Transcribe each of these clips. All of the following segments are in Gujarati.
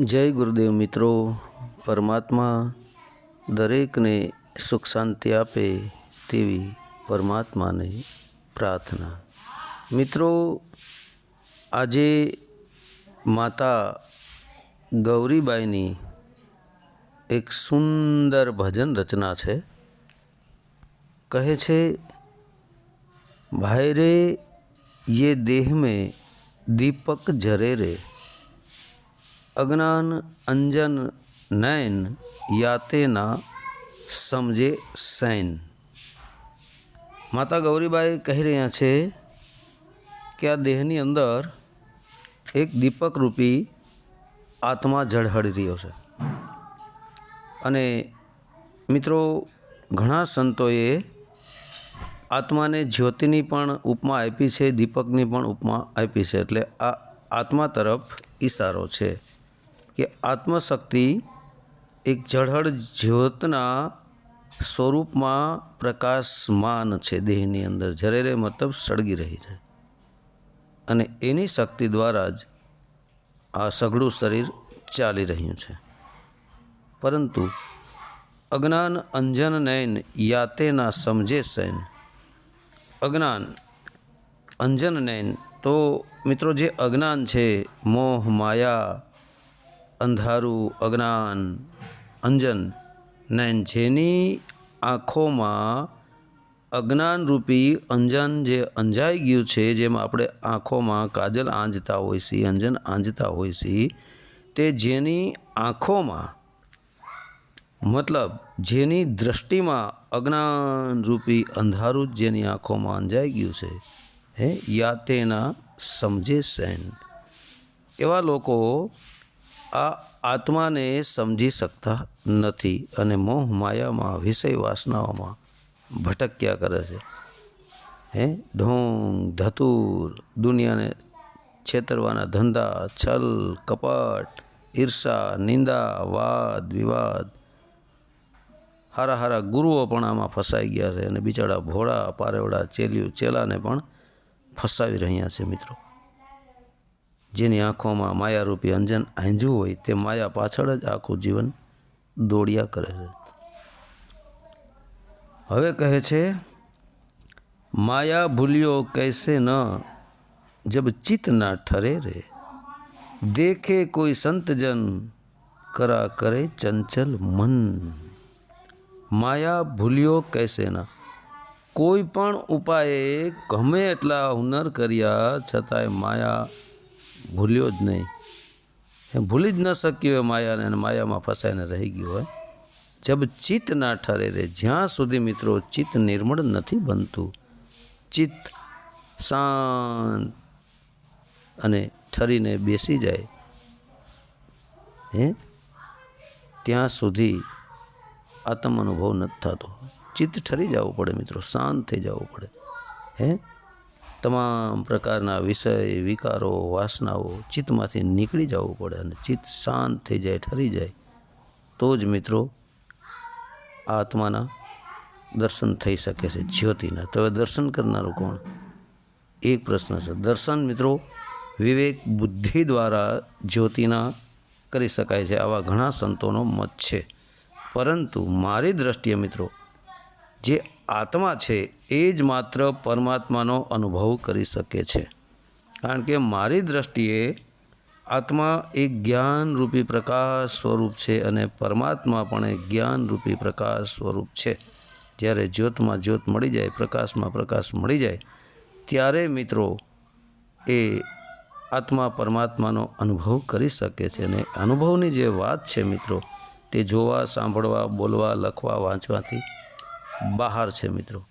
જય ગુરુદેવ મિત્રો પરમાત્મા દરેકને સુખ શાંતિ આપે તેવી પરમાત્માને પ્રાર્થના મિત્રો આજે માતા ગૌરીબાઈની એક સુંદર ભજન રચના છે કહે છે ભાઈ રે ये देह में दीपक जरे रे અજ્ઞાન, અંજન, નયન, યાતેના, સમજે, સૈન. માતા ગૌરીબાઈ કહી રહ્યા છે કે આ દેહની અંદર એક દીપક રૂપી આત્મા ઝળહળી રહ્યો છે. અને મિત્રો, ઘણા સંતોએ આત્માને જ્યોતિની પણ ઉપમા આપી છે, દીપકની પણ ઉપમા આપી છે, એટલે આ આત્મા તરફ ઈશારો છે. કે આત્મશક્તિ એક ઝળહળ જ્યોતના સ્વરૂપમાં પ્રકાશમાન છે, દેહની અંદર. ઝરેરે મતલબ સળગી રહી છે. અને એની શક્તિ દ્વારા જ આ સઘળું શરીર ચાલી રહ્યું છે. પરંતુ અજ્ઞાન, અંજન, નયન યાતેના સમજે સૈન અજ્ઞાન, અંજન, નયન. તો મિત્રો, જે અજ્ઞાન છે, મોહ, માયા અંધારું, અજ્ઞાન, અંજન ને જેની આંખોમાં અજ્ઞાનરૂપી અંજન જે અંજાઈ ગયું છે, જેમાં આપણે આંખોમાં કાજલ આંજતા હોય છીએ અંજન આંજતા હોય છીએ તે જેની આંખોમાં મતલબ જેની દ્રષ્ટિમાં અજ્ઞાનરૂપી અંધારું જેની આંખોમાં અંજાઈ ગયું છે, હે, યા તેના સમજે સૈન એવા લોકો આ આત્માને સમજી શકતા નથી અને મોહ માયામાં, વિષય વાસનાઓમાં ભટક્યા કરે છે. હે? ઢોંગ, ધતુર, દુનિયાને છેતરવાના ધંધા, છલ, કપટ, ઈર્ષા, નિંદા, વાદ, વિવાદ. હારા હારા ગુરુઓ પણ આમાં ફસાઈ ગયા છે અને બિચારા ભોળા, પારેવડા ચેલિયું ચેલાને પણ ફસાવી રહ્યા છે મિત્રો. જેની આંખોમાં માયારૂપી અંજન આંજ્યું હોય તે માયા પાછળ જ આખું જીવન દોડ્યા કરે છે. હવે કહે છે, માયા ભૂલ્યો કૈસે ન, જબ ચિત્ત ના ઠરે રે. દેખે કોઈ સંતજન કરા કરે ચંચલ મન. માયા ભૂલ્યો કૈસે ના. કોઈ પણ ઉપાયે ગમે એટલા હુનર કર્યા, છતાંય માયા ભૂલ્યો જ નહીં. એ ભૂલી જ ન શક્યો એ માયાને અને માયામાં ફસાઈને રહી ગયો હોય. જબ ચિત્ત ના ઠરે રે, જ્યાં સુધી મિત્રો ચિત્ત નિર્મળ નથી બનતું, ચિત્ત શાંત અને ઠરીને બેસી જાય. હે? ત્યાં સુધી આત્મ અનુભવ નથી થતો. ચિત્ત ઠરી જવું પડે મિત્રો, શાંત થઈ જવું પડે. હે? તમામ પ્રકારના વિષય, વિકારો, વાસનાઓ ચિત્તમાંથી નીકળી જવું પડે અને ચિત્ત શાંત થઈ જાય, ઠરી જાય, તો જ મિત્રો આત્માના દર્શન થઈ શકે છે, જ્યોતિના. તો દર્શન કરનારું કોણ? એક પ્રશ્ન છે. દર્શન મિત્રો વિવેક બુદ્ધિ દ્વારા જ્યોતિના કરી શકાય છે, આવા ઘણા સંતોનો મત છે. પરંતુ મારી દ્રષ્ટિએ મિત્રો, જે આત્મા છે, એ જ માત્ર પરમાત્માનો અનુભવ કરી શકે છે. કારણ કે મારી દ્રષ્ટિએ આત્મા એ જ્ઞાનરૂપી પ્રકાશ સ્વરૂપ છે અને પરમાત્મા પણ એ જ્ઞાનરૂપી પ્રકાશ સ્વરૂપ છે. જ્યારે જ્યોતમાં જ્યોત મળી જાય, પ્રકાશમાં પ્રકાશ મળી જાય, ત્યારે મિત્રો એ આત્મા પરમાત્માનો અનુભવ કરી શકે છે. અને અનુભવની જે વાત છે મિત્રો, તે જોવા, સાંભળવા, બોલવા, લખવા, વાંચવાથી બહાર છે મિત્રો.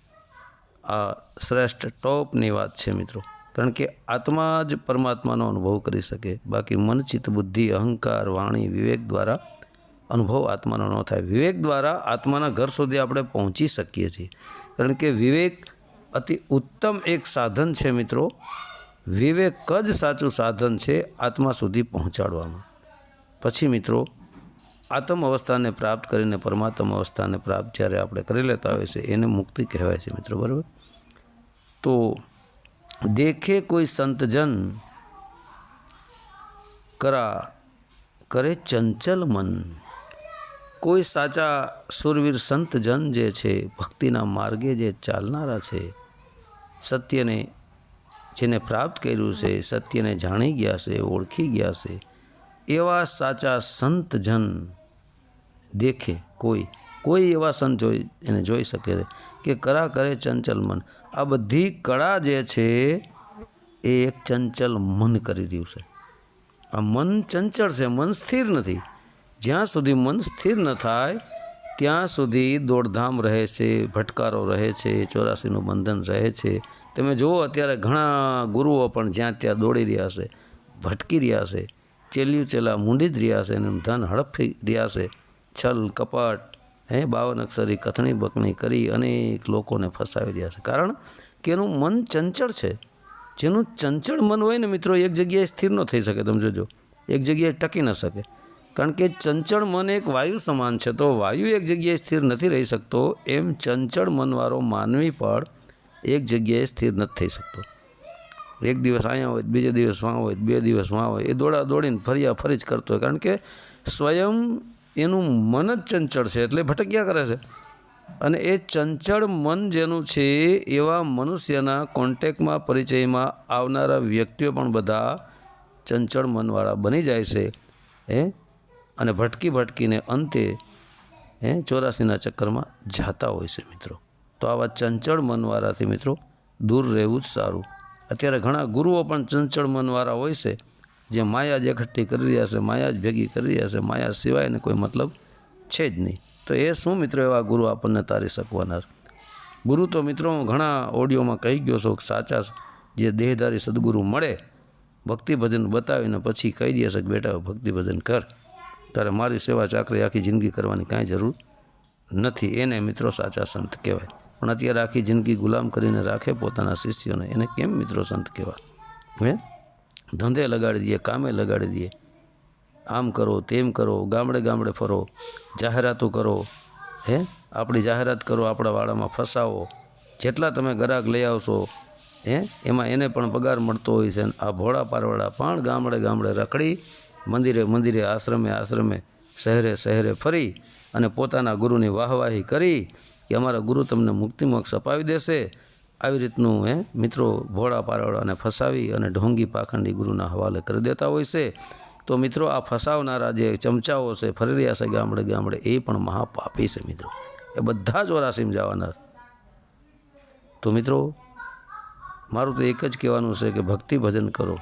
આ શ્રેષ્ઠ ટોપની વાત છે મિત્રો. કારણ કે આત્મા જ પરમાત્માનો અનુભવ કરી શકે. બાકી મન ચિત્ત બુદ્ધિ, અહંકાર, વાણી, વિવેક દ્વારા અનુભવ આત્માનો ન થાય. વિવેક દ્વારા આત્માના ઘર સુધી આપણે પહોંચી શકીએ છીએ. કારણ કે વિવેક અતિ ઉત્તમ એક સાધન છે મિત્રો. વિવેક જ સાચું સાધન છે આત્મા સુધી પહોંચાડવામાં. પછી મિત્રો આત્મ અવસ્થાને પ્રાપ્ત કરીને પરમાત્મ અવસ્થાને પ્રાપ્ત જ્યારે આપણે કરી લેતા હોઈએ છીએ, એને મુક્તિ કહેવાય છે મિત્રો, બરાબર? તો દેખે કોઈ સંતજન કરા કરે ચંચલ મન. કોઈ સાચા સુરવીર સંતજન જે છે, ભક્તિના માર્ગે જે ચાલનારા છે, સત્યને જેને પ્રાપ્ત કર્યું છે, સત્યને જાણી ગયા છે, ઓળખી ગયા છે, એવા સાચા સંત જન દેખે કોઈ કોઈ એવા સંત જોઈ, એને જોઈ શકે કે કરા કરે ચંચલ મન. આ બધી કળા જે છે એ એક ચંચલ મન કરી રહ્યું છે. આ મન ચંચળ છે, મન સ્થિર નથી. જ્યાં સુધી મન સ્થિર ન થાય, ત્યાં સુધી દોડધામ રહે છે, ભટકારો રહે છે, ચોરાસીનું બંધન રહે છે. તમે જુઓ, અત્યારે ઘણા ગુરુઓ પણ જ્યાં ત્યાં દોડી રહ્યા છે, ભટકી રહ્યા છે, ચેલ્યું ચેલા મૂંડી જ રહ્યા છે અને ધન હડપી રહ્યા છે. છલ, કપટ, હે, બાવન અક્ષરી, કથણી, બકણી કરી અનેક લોકોને ફસાવી રહ્યા છે. કારણ કે એનું મન ચંચળ છે. જેનું ચંચળ મન હોય ને મિત્રો, એક જગ્યાએ સ્થિર ન થઈ શકે, તમે જોજો. એક જગ્યાએ ટકી ન શકે. કારણ કે ચંચળ મન એક વાયુ સમાન છે. તો વાયુ એક જગ્યાએ સ્થિર નથી રહી શકતો, એમ ચંચળ મનવાળો માનવી પણ એક જગ્યાએ સ્થિર નથી થઈ શકતો. એક દિવસ અહીંયા હોય, બીજે દિવસ વાં હોય, બે દિવસ વાં હોય, એ દોડા દોડીને ફર્યા ફરી જ કરતો હોય. કારણ કે સ્વયં એનું મન જ ચંચળ છે એટલે ભટક્યા કરે છે. અને એ ચંચળ મન જેનું છે, એવા મનુષ્યના કોન્ટેક્ટમાં, પરિચયમાં આવનારા વ્યક્તિઓ પણ બધા ચંચળ મનવાળા બની જાય છે, હે? અને ભટકી ભટકીને અંતે, હે, ચોરાસીના ચક્કરમાં જાતા હોય છે મિત્રો. તો આવા ચંચળ મનવાળાથી મિત્રો દૂર રહેવું જ સારું. અત્યારે ઘણા ગુરુઓ પણ ચંચળ મનવાળા હોય છે. જે માયા જ એકઠી કરી રહ્યા છે, માયા જ ભેગી કરી રહ્યા છે, માયા સિવાયને કોઈ મતલબ છે જ નહીં. તો એ શું મિત્રો એવા ગુરુ આપણને તારી શકવાના ગુરુ તો મિત્રો ઘણા ઓડિયોમાં કહી ગયો છું સાચા જે દેહધારી સદગુરુ મળે ભક્તિ ભજન બતાવીને પછી કહી દે છે કે બેટા ભક્તિ ભજન કર. તારે મારી સેવા ચાકરી આખી જિંદગી કરવાની કાંઈ જરૂર નથી. એને મિત્રો સાચા સંત કહેવાય. પણ અત્યારે આખી જિંદગી ગુલામ કરીને રાખે પોતાના શિષ્યોને. એને કેમ મિત્રો સંત કહેવાય? હે? ધંધે લગાડી દઈએ, કામે લગાડી દઈએ. આમ કરો, તેમ કરો, ગામડે ગામડે ફરો, જાહેરાતો કરો, હે? આપણી જાહેરાત કરો, આપણા વાડામાં ફસાવો. જેટલા તમે ગ્રાહક લઈ આવશો, હે? એમાં એને પણ પગાર મળતો હોય છે આ ભોળા પારવાળા પણ ગામડે ગામડે રખડી મંદિરે મંદિરે, આશ્રમે આશ્રમે, શહેરે શહેરે ફરી અને પોતાના ગુરુની વાહવાહી કરી કે અમારા ગુરુ તમને મુક્તિમોક્ષ અપાવી દેશે. આવી રીતનું એ મિત્રો ભોળા પારવાળાને ફસાવી અને ઢોંગી પાખંડી ગુરુના હવાલે કરી દેતા હોય છે, તો મિત્રો આ ફસાવનારા જે ચમચાઓ છે, ફરી રહ્યા છે ગામડે ગામડે, એ પણ મહાપાપી છે મિત્રો. એ બધા જ વરાસીમ જવાના તો મિત્રો, મારું તો એક જ કહેવાનું છે કે ભક્તિ ભજન કરો.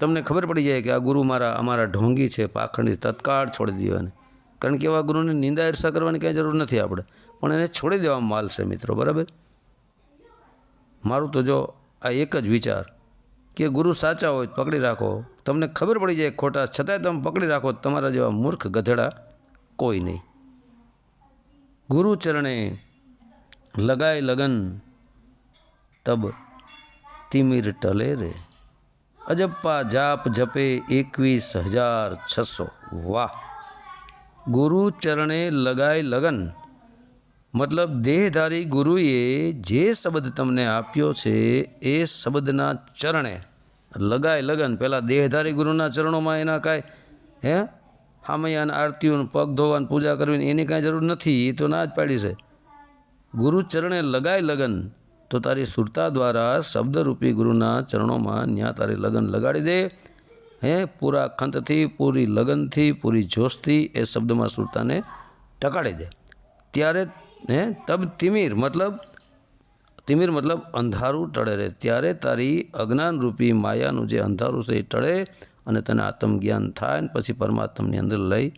તમને ખબર પડી જાય કે આ ગુરુ મારા, અમારા ઢોંગી છે, પાખંડી તત્કાળ છોડી દેવાની કારણ કે એવા ગુરુની નિંદા, ઈર્ષા કરવાની કાંઈ જરૂર નથી આપણે. પણ એને છોડી દેવામાં માલ છે મિત્રો, બરાબર? મારું તો જો આ એક જ વિચાર કે ગુરુ સાચા હોય પકડી રાખો. તમને ખબર પડી જાય ખોટા, છતાંય તમે પકડી રાખો તમારા જેવા મૂર્ખ ગધેડા કોઈ નહીં. ગુરુ ચરણે લગાય લગન, તબ તિમિર ટલે રે. અજપ્પા જાપ જપે એકવીસ હજાર છસો. વાહ! ગુરુ ચરણે લગાય લગન મતલબ દેહધારી ગુરુએ જે શબ્દ તમને આપ્યો છે, એ શબ્દના ચરણે, લગાય લગન પહેલાં દેહધારી ગુરુના ચરણોમાં એના કાંઈ, હે? હામૈયાને આરતીઓને પગ ધોવાની પૂજા કરવી એની કાંઈ જરૂર નથી, એ તો ના જ પાડી છે. ગુરુ ચરણે લગાય લગન, તો તારી સુરતા દ્વારા શબ્દરૂપી ગુરુના ચરણોમાં ત્યાં તારી લગન લગાડી દે. હે? પૂરા ખંતથી, પૂરી લગનથી, પૂરી જોશથી એ શબ્દમાં સુરતાને ટકાડી દે. ત્યારે હે? તબ તિમિર મતલબ તિમિર મતલબ અંધારું ટળે રહે ત્યારે તારી અજ્ઞાનરૂપી માયાનું જે અંધારું છે એ ટળે અને તને આત્મજ્ઞાન થાય ને પછી પરમાત્માની અંદર લઈ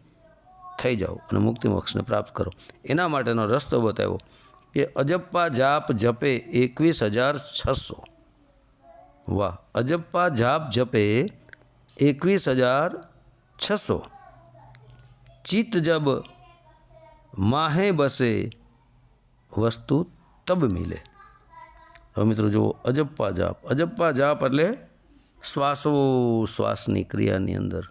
થઈ જાઓ અને મુક્તિ મોક્ષને પ્રાપ્ત કરો. એના માટેનો રસ્તો બતાવ્યો કે અજપ્પા જાપ જપે એકવીસ હજાર છસો. વાહ, અજપ્પા જાપ જપે એકવીસ હજાર છસો. ચિત્ત જબ માહે બસે વસ્તુ તબ મિલે. હવે મિત્રો જુઓ, અજપ્પા જાપ. અજપ્પા જાપ એટલે શ્વાસો, શ્વાસની ક્રિયાની અંદર.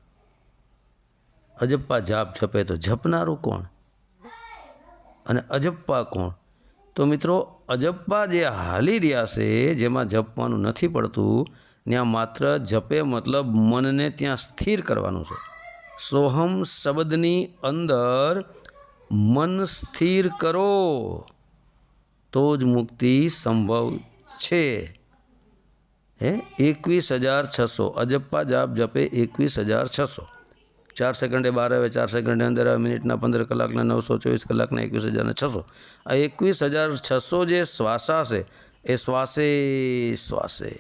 અજપ્પા જાપ જપે તો જપનારું કોણ? અને અજપ્પા કોણ? તો મિત્રો, અજપ્પા જે હાલી રહ્યા છે, જેમાં જપવાનું નથી પડતું, ત્યાં માત્ર જપે મતલબ મનને ત્યાં સ્થિર કરવાનું છે. સોહમ શબ્દની અંદર મન સ્થિર કરો. તો જ મુક્તિ સંભવ છે હે એકવીસ હજાર છસો અજપ્પા જાપ જપે એકવીસ હજાર છસો ચાર સેકન્ડે બાર આવે ચાર સેકન્ડે અંદર આવે મિનિટના પંદર કલાકના નવસો ચોવીસ કલાકના એકવીસ હજારને છસો આ એકવીસ હજાર છસો જે શ્વાસા છે એ શ્વાસે શ્વાસે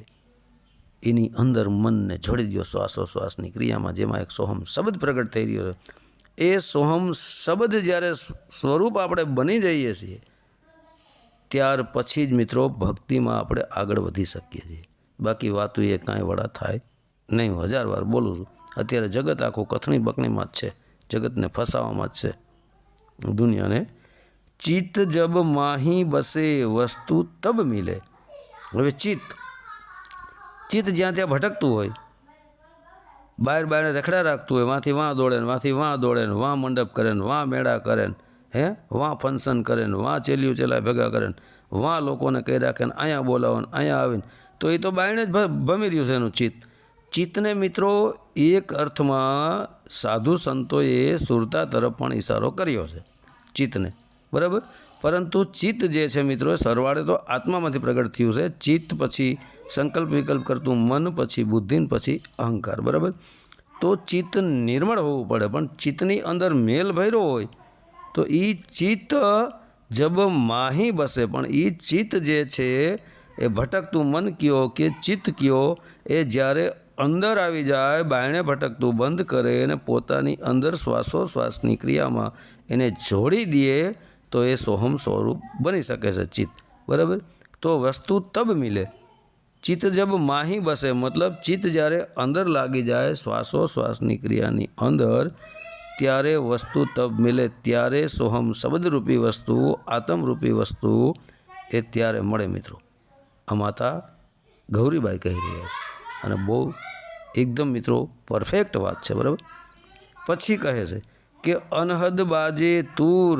એની અંદર મનને જોડી દો શ્વાસોશ્વાસની ક્રિયામાં જેમાં એક સોહમ શબ્દ પ્રગટ થઈ રહ્યો છે એ સોહમ શબ્દ જ્યારે સ્વરૂપ આપણે બની જઈએ છીએ ત્યાર પછી જ મિત્રો ભક્તિમાં આપણે આગળ વધી શકીએ છીએ. બાકી વાતો એ કાંઈ વડા થાય નહીં. હું હજાર વાર બોલું છું. અત્યારે જગત આખું કથણી બકણીમાં જ છે. જગતને ફસાવામાં જ છે. દુનિયાને ચિત્ત જબ માહી બસે, વસ્તુ તબ મિલે. હવે ચિત્ત ચિત્ત જ્યાં ત્યાં ભટકતું હોય બહાર બહાર રખડા રાખતું હોય, વાંથી વાં દોડે ને વાંથી વાં દોડે ને વાં મંડપ કરે ને વાં મેળા કરે ને હે? વાં ફંક્શન કરે ને વાં ચેલ્યું ચેલા ભેગા કરે ને વાં લોકોને કહી રાખે ને અહીંયા બોલાવો ને અહીંયા આવીને. તો એ તો બાયણે જ ભમી રહ્યું છે એનું ચિત્ત. ચિત્તને મિત્રો, એક અર્થમાં સાધુ સંતોએ સુરતા તરફ પણ ઇશારો કર્યો છે, ચિત્તને. બરાબર? પરંતુ ચિત્ત જે છે મિત્રો સરવાળે તો આત્મામાંથી પ્રગટ થયું છે. ચિત્ત પછી સંકલ્પ વિકલ્પ કરતું મન પછી બુદ્ધિ પછી અહંકાર. બરાબર? તો ચિત્ત નિર્મળ હોવું પડે, પણ ચિત્તની અંદર મેલ ભર્યો હોય તો એ ચિત્ત જબ માહી બસે, પણ એ ચિત્ત જે છે એ ભટકતું મન કયો કે ચિત્ત કયો, એ જ્યારે અંદર આવી જાય, બાયણે ભટકતું બંધ કરે અને પોતાની અંદર શ્વાસોશ્વાસની ક્રિયામાં એને જોડી દે, તો એ સોહમ સ્વરૂપ બની શકે છે ચિત્ત. બરાબર? તો વસ્તુ તબ મિલે. ચિત્ત જબ માહી બસે, મતલબ ચિત્ત જ્યારે અંદર લાગી જાય, શ્વાસોશ્વાસની ક્રિયાની અંદર ત્યારે વસ્તુ તબ મિલે ત્યારે સોહમ શબ્દરૂપી વસ્તુ આત્મરૂપી વસ્તુ એ ત્યારે મળે મિત્રો આ માતા ગૌરીબાઈ કહી રહ્યા છે અને બહુ એકદમ મિત્રો પરફેક્ટ વાત છે બરાબર પછી કહે છે કે અનહદ બાજે તૂર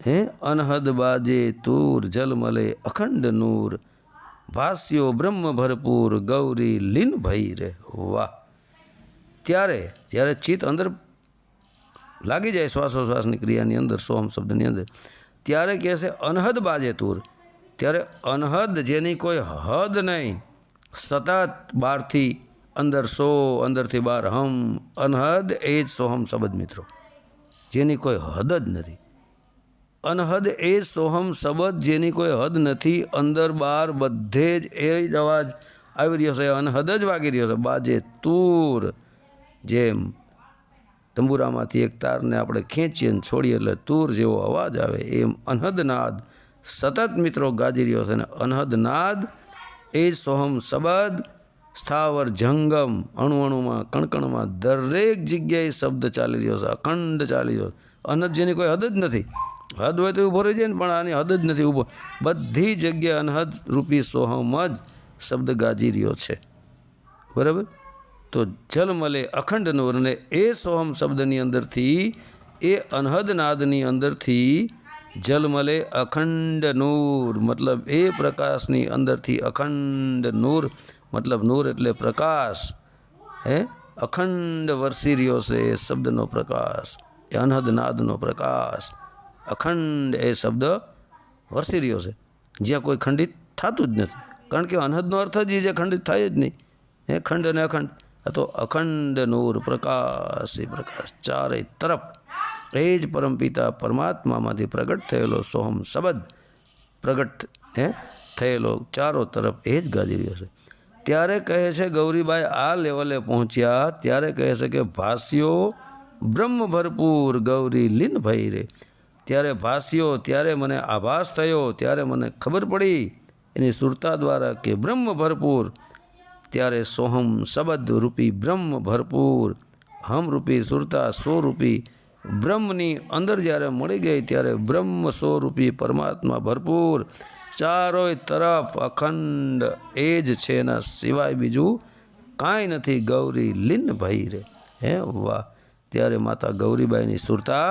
હે અનહદ બાજે તૂર જલમલે અખંડ નૂર ભાસ્યો બ્રહ્મ ભરપૂર ગૌરી લીન ભઈ રે વાહ ત્યારે, જ્યારે ચિત્ત અંદર લાગી જાય શ્વાસોશ્વાસની ક્રિયાની અંદર સોહમ શબ્દની અંદર, ત્યારે કહે છે, અનહદ બાજે તૂર. ત્યારે અનહદ જેની કોઈ હદ નહીં. સતત બહારથી અંદર સો, અંદરથી બહાર હમ. અનહદ એ જ સોહમ શબ્દ મિત્રો. જેની કોઈ હદ જ નથી. અનહદ એ સોહમ શબ્દ જેની કોઈ હદ નથી. અંદર બહાર બધે જ એ જ અવાજ આવી રહ્યો છે. અનહદ જ વાગી રહ્યો છે. બાજે તૂર. જેમ તંબુરામાંથી એક તારને આપણે ખેંચીએ ને છોડીએ એટલે તૂર જેવો અવાજ આવે, એમ અનહદનાદ સતત મિત્રો ગાજી રહ્યો છે અને અનહદનાદ એ સોહમ શબદ સ્થાવર જંગમ અણુ અણુમાં કણકણમાં દરેક જગ્યાએ શબ્દ ચાલી રહ્યો છે, અખંડ ચાલી રહ્યો છે. અનહદ જેની કોઈ હદ જ નથી. હદ હોય તો ઊભો રહી જાય ને, પણ આની હદ જ નથી ઊભો. બધી જગ્યાએ અનહદ રૂપી સોહમ જ શબ્દ ગાજી રહ્યો છે. બરાબર? તો જલમલે અખંડ નૂર અને એ સોહમ શબ્દની અંદરથી એ અનહદ નાદની અંદરથી જલમલે અખંડ નૂર મતલબ એ પ્રકાશની અંદરથી અખંડ નૂર મતલબ નૂર એટલે પ્રકાશ હે અખંડ વરસી રહ્યો છે એ શબ્દનો પ્રકાશ એ અનહદ નાદનો પ્રકાશ અખંડ એ શબ્દ વરસી રહ્યો છે જ્યાં કોઈ ખંડિત થતું જ નથી કારણ કે અનહદનો અર્થ જ એ જે ખંડિત થાય જ નહીં હે ખંડ અને અખંડ આ તો અખંડ નૂર પ્રકાશ એ પ્રકાશ ચારે તરફ એ જ પરમપિતા પરમાત્મામાંથી પ્રગટ થયેલો સોહમ શબ્દ પ્રગટ હે થયેલો ચારો તરફ એ જ ગાજી રહ્યો છે ત્યારે કહે છે ગૌરીબાઈ આ લેવલે પહોંચ્યા ત્યારે કહે છે કે ભાષ્યો બ્રહ્મ ભરપૂર ગૌરી લીન ભઈ રે ત્યારે ભાષ્યો ત્યારે મને આભાસ થયો ત્યારે મને ખબર પડી એની સુરતા દ્વારા કે બ્રહ્મ ભરપૂર ત્યારે સોહમ શબ્દ રૂપી બ્રહ્મ ભરપૂર હમ રૂપી સુરતા સો રૂપી બ્રહ્મની અંદર જ્યારે મળી ગઈ ત્યારે બ્રહ્મ સો રૂપી પરમાત્મા ભરપૂર ચારોય તરફ અખંડ એ જ છે એના સિવાય બીજું કાંઈ નથી ગૌરી લીન ભાઈ રે હે વાહ ત્યારે માતા ગૌરીબાઈની સુરતા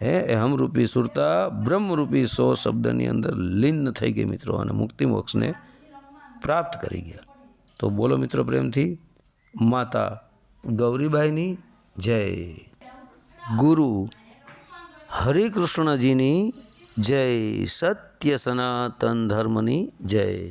હે એ હમરૂપી સુરતા બ્રહ્મરૂપી સો શબ્દની અંદર લીન થઈ ગઈ મિત્રો અને મુક્તિ મોક્ષને પ્રાપ્ત કરી ગયા તો બોલો મિત્રો પ્રેમથી માતા ગૌરીબાઈની જય. ગુરુ હરિકૃષ્ણજીની જય સત્ય સનાતન ધર્મની જય.